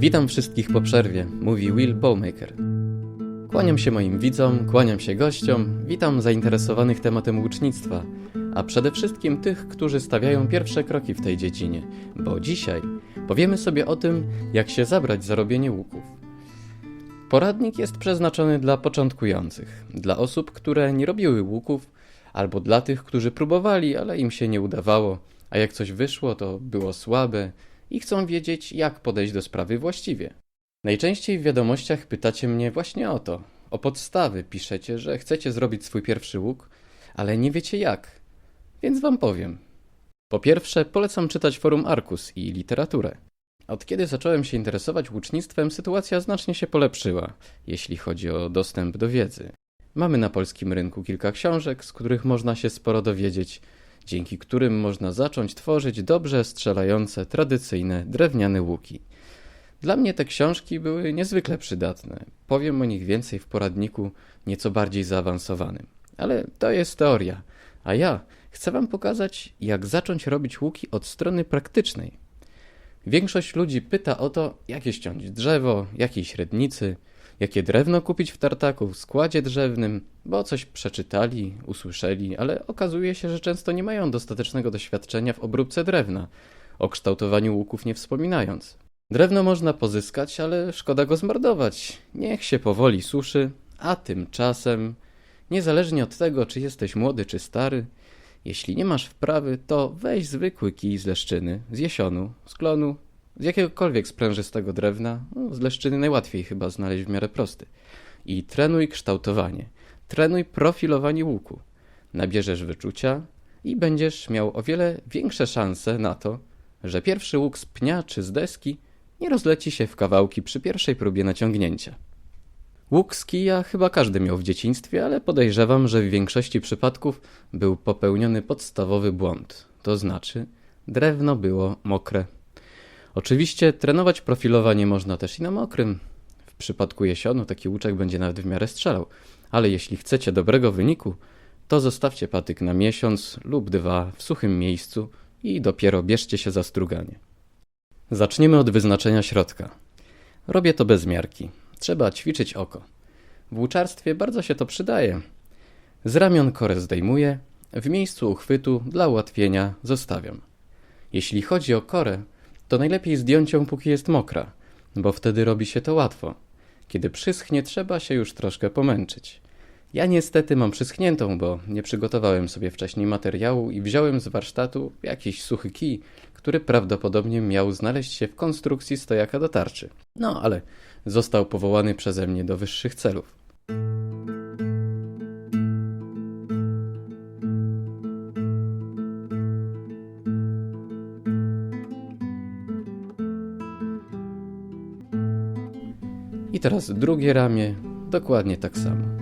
Witam wszystkich po przerwie, mówi Will Bowmaker. Kłaniam się moim widzom, kłaniam się gościom, witam zainteresowanych tematem łucznictwa, a przede wszystkim tych, którzy stawiają pierwsze kroki w tej dziedzinie, bo dzisiaj powiemy sobie o tym, jak się zabrać za robienie łuków. Poradnik jest przeznaczony dla początkujących, dla osób, które nie robiły łuków, albo dla tych, którzy próbowali, ale im się nie udawało, a jak coś wyszło, to było słabe i chcą wiedzieć, jak podejść do sprawy właściwie. Najczęściej w wiadomościach pytacie mnie właśnie o to. O podstawy piszecie, że chcecie zrobić swój pierwszy łuk, ale nie wiecie jak. Więc wam powiem. Po pierwsze, polecam czytać forum Arkus i literaturę. Od kiedy zacząłem się interesować łucznictwem, sytuacja znacznie się polepszyła, jeśli chodzi o dostęp do wiedzy. Mamy na polskim rynku kilka książek, z których można się sporo dowiedzieć, dzięki którym można zacząć tworzyć dobrze strzelające, tradycyjne, drewniane łuki. Dla mnie te książki były niezwykle przydatne. Powiem o nich więcej w poradniku nieco bardziej zaawansowanym. Ale to jest teoria, a ja chcę Wam pokazać, jak zacząć robić łuki od strony praktycznej. Większość ludzi pyta o to, jakie ściąć drzewo, jakiej średnicy, jakie drewno kupić w tartaku, w składzie drzewnym, bo coś przeczytali, usłyszeli, ale okazuje się, że często nie mają dostatecznego doświadczenia w obróbce drewna, o kształtowaniu łuków nie wspominając. Drewno można pozyskać, ale szkoda go zmarnować. Niech się powoli suszy, a tymczasem, niezależnie od tego, czy jesteś młody czy stary, jeśli nie masz wprawy, to weź zwykły kij z leszczyny, z jesionu, z klonu, z jakiegokolwiek sprężystego drewna, no, z leszczyny najłatwiej chyba znaleźć w miarę prosty, i trenuj kształtowanie, trenuj profilowanie łuku. Nabierzesz wyczucia i będziesz miał o wiele większe szanse na to, że pierwszy łuk z pnia czy z deski nie rozleci się w kawałki przy pierwszej próbie naciągnięcia. Łuk z kija chyba każdy miał w dzieciństwie, ale podejrzewam, że w większości przypadków był popełniony podstawowy błąd, to znaczy drewno było mokre. Oczywiście trenować profilowanie można też i na mokrym. W przypadku jesionu taki łuczek będzie nawet w miarę strzelał, ale jeśli chcecie dobrego wyniku, to zostawcie patyk na miesiąc lub dwa w suchym miejscu i dopiero bierzcie się za struganie. Zaczniemy od wyznaczenia środka. Robię to bez miarki. Trzeba ćwiczyć oko. W łuczarstwie bardzo się to przydaje. Z ramion korę zdejmuję, w miejscu uchwytu dla ułatwienia zostawiam. Jeśli chodzi o korę, to najlepiej zdjąć ją póki jest mokra, bo wtedy robi się to łatwo. Kiedy przyschnie, trzeba się już troszkę pomęczyć. Ja niestety mam przyschniętą, bo nie przygotowałem sobie wcześniej materiału i wziąłem z warsztatu jakiś suchy kij, który prawdopodobnie miał znaleźć się w konstrukcji stojaka do tarczy. No ale został powołany przeze mnie do wyższych celów. I teraz drugie ramię, dokładnie tak samo.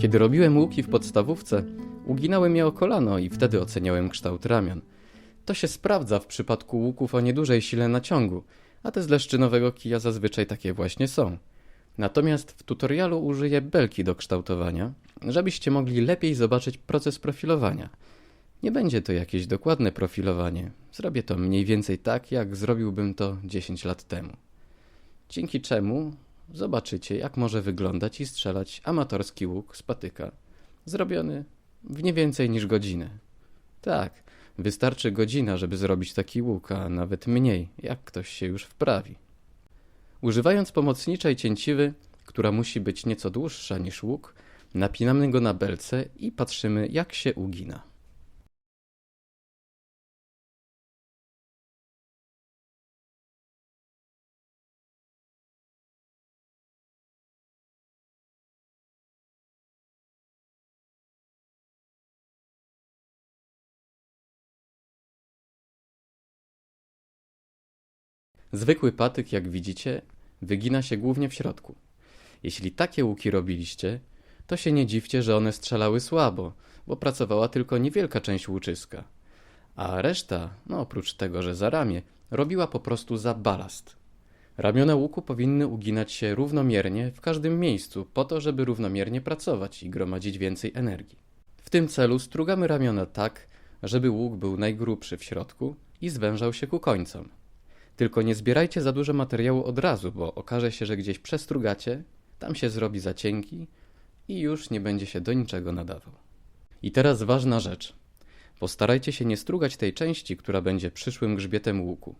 Kiedy robiłem łuki w podstawówce, uginałem je o kolano i wtedy oceniałem kształt ramion. To się sprawdza w przypadku łuków o niedużej sile naciągu, a te z leszczynowego kija zazwyczaj takie właśnie są. Natomiast w tutorialu użyję belki do kształtowania, żebyście mogli lepiej zobaczyć proces profilowania. Nie będzie to jakieś dokładne profilowanie, zrobię to mniej więcej tak, jak zrobiłbym to 10 lat temu. Dzięki czemu zobaczycie, jak może wyglądać i strzelać amatorski łuk z patyka, zrobiony w nie więcej niż godzinę. Tak, wystarczy godzina, żeby zrobić taki łuk, a nawet mniej, jak ktoś się już wprawi. Używając pomocniczej cięciwy, która musi być nieco dłuższa niż łuk, napinamy go na belce i patrzymy, jak się ugina. Zwykły patyk, jak widzicie, wygina się głównie w środku. Jeśli takie łuki robiliście, to się nie dziwcie, że one strzelały słabo, bo pracowała tylko niewielka część łuczyska. a reszta, no oprócz tego, że za ramię, robiła po prostu za balast. Ramiona łuku powinny uginać się równomiernie w każdym miejscu, po to, żeby równomiernie pracować i gromadzić więcej energii. W tym celu strugamy ramiona tak, żeby łuk był najgrubszy w środku i zwężał się ku końcom. Tylko nie zbierajcie za dużo materiału od razu, bo okaże się, że gdzieś przestrugacie, tam się zrobi za cienki i już nie będzie się do niczego nadawał. I teraz ważna rzecz. Postarajcie się nie strugać tej części, która będzie przyszłym grzbietem łuku.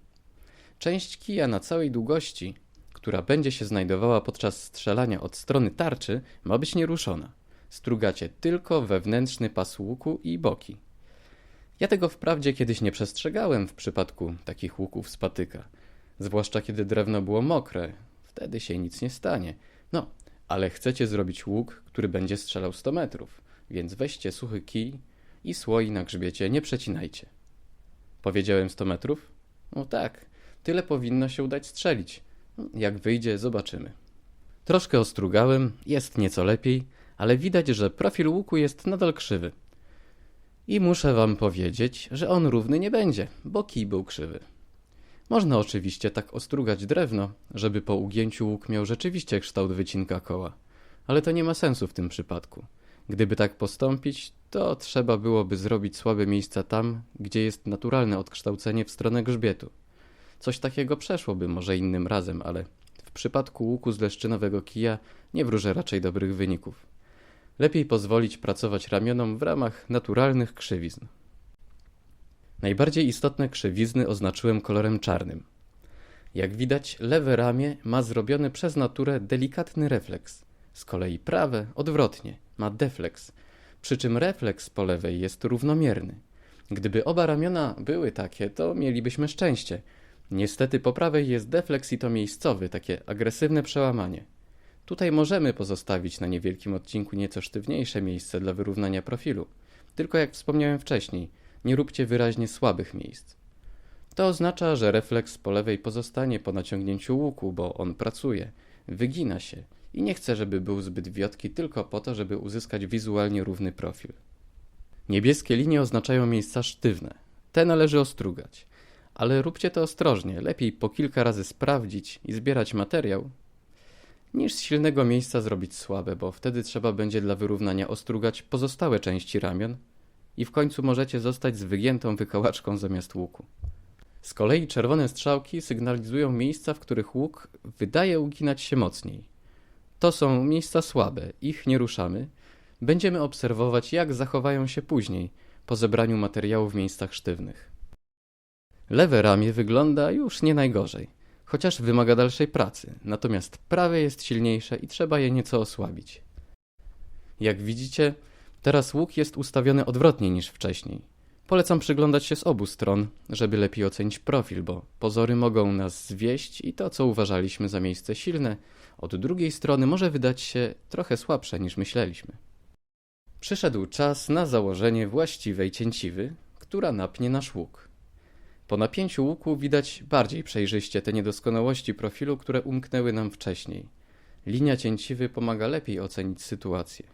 Część kija na całej długości, która będzie się znajdowała podczas strzelania od strony tarczy, ma być nieruszona. Strugacie tylko wewnętrzny pas łuku i boki. Ja tego wprawdzie kiedyś nie przestrzegałem w przypadku takich łuków z patyka, zwłaszcza kiedy drewno było mokre, wtedy się nic nie stanie. No, ale chcecie zrobić łuk, który będzie strzelał 100 metrów, więc weźcie suchy kij i słoi na grzbiecie nie przecinajcie. Powiedziałem 100 metrów? No tak, tyle powinno się udać strzelić. Jak wyjdzie, zobaczymy. Troszkę ostrugałem, jest nieco lepiej, ale widać, że profil łuku jest nadal krzywy. I muszę wam powiedzieć, że on równy nie będzie, bo kij był krzywy. Można oczywiście tak ostrugać drewno, żeby po ugięciu łuk miał rzeczywiście kształt wycinka koła, ale to nie ma sensu w tym przypadku. Gdyby tak postąpić, to trzeba byłoby zrobić słabe miejsca tam, gdzie jest naturalne odkształcenie w stronę grzbietu. Coś takiego przeszłoby może innym razem, ale w przypadku łuku z leszczynowego kija nie wróżę raczej dobrych wyników. Lepiej pozwolić pracować ramionom w ramach naturalnych krzywizn. Najbardziej istotne krzywizny oznaczyłem kolorem czarnym. Jak widać, lewe ramię ma zrobiony przez naturę delikatny refleks. Z kolei prawe, odwrotnie, ma defleks, przy czym refleks po lewej jest równomierny. Gdyby oba ramiona były takie, to mielibyśmy szczęście. Niestety po prawej jest defleks i to miejscowy, takie agresywne przełamanie. Tutaj możemy pozostawić na niewielkim odcinku nieco sztywniejsze miejsce dla wyrównania profilu. Tylko jak wspomniałem wcześniej, nie róbcie wyraźnie słabych miejsc. To oznacza, że refleks po lewej pozostanie po naciągnięciu łuku, bo on pracuje, wygina się i nie chcę, żeby był zbyt wiotki tylko po to, żeby uzyskać wizualnie równy profil. Niebieskie linie oznaczają miejsca sztywne. Te należy ostrugać. Ale róbcie to ostrożnie, lepiej po kilka razy sprawdzić i zbierać materiał, niż z silnego miejsca zrobić słabe, bo wtedy trzeba będzie dla wyrównania ostrugać pozostałe części ramion i w końcu możecie zostać z wygiętą wykałaczką zamiast łuku. Z kolei czerwone strzałki sygnalizują miejsca, w których łuk wydaje uginać się mocniej. To są miejsca słabe, ich nie ruszamy. Będziemy obserwować, jak zachowają się później, po zebraniu materiału w miejscach sztywnych. Lewe ramię wygląda już nie najgorzej, chociaż wymaga dalszej pracy, natomiast prawe jest silniejsze i trzeba je nieco osłabić. Jak widzicie, teraz łuk jest ustawiony odwrotnie niż wcześniej. Polecam przyglądać się z obu stron, żeby lepiej ocenić profil, bo pozory mogą nas zwieść i to, co uważaliśmy za miejsce silne, od drugiej strony może wydać się trochę słabsze niż myśleliśmy. Przyszedł czas na założenie właściwej cięciwy, która napnie nasz łuk. Po napięciu łuku widać bardziej przejrzyście te niedoskonałości profilu, które umknęły nam wcześniej. Linia cięciwy pomaga lepiej ocenić sytuację.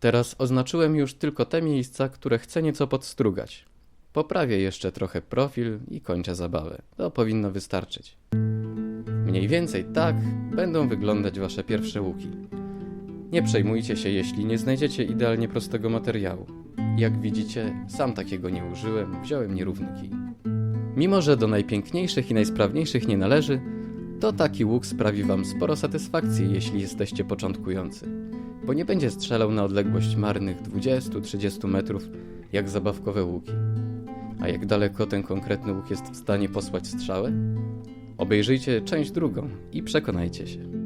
Teraz oznaczyłem już tylko te miejsca, które chcę nieco podstrugać. Poprawię jeszcze trochę profil i kończę zabawę. To powinno wystarczyć. Mniej więcej tak będą wyglądać wasze pierwsze łuki. Nie przejmujcie się, jeśli nie znajdziecie idealnie prostego materiału. Jak widzicie, sam takiego nie użyłem, wziąłem nierówny kij. Mimo, że do najpiękniejszych i najsprawniejszych nie należy, to taki łuk sprawi wam sporo satysfakcji, jeśli jesteście początkujący, bo nie będzie strzelał na odległość marnych 20-30 metrów jak zabawkowe łuki. A jak daleko ten konkretny łuk jest w stanie posłać strzałę? Obejrzyjcie część drugą i przekonajcie się.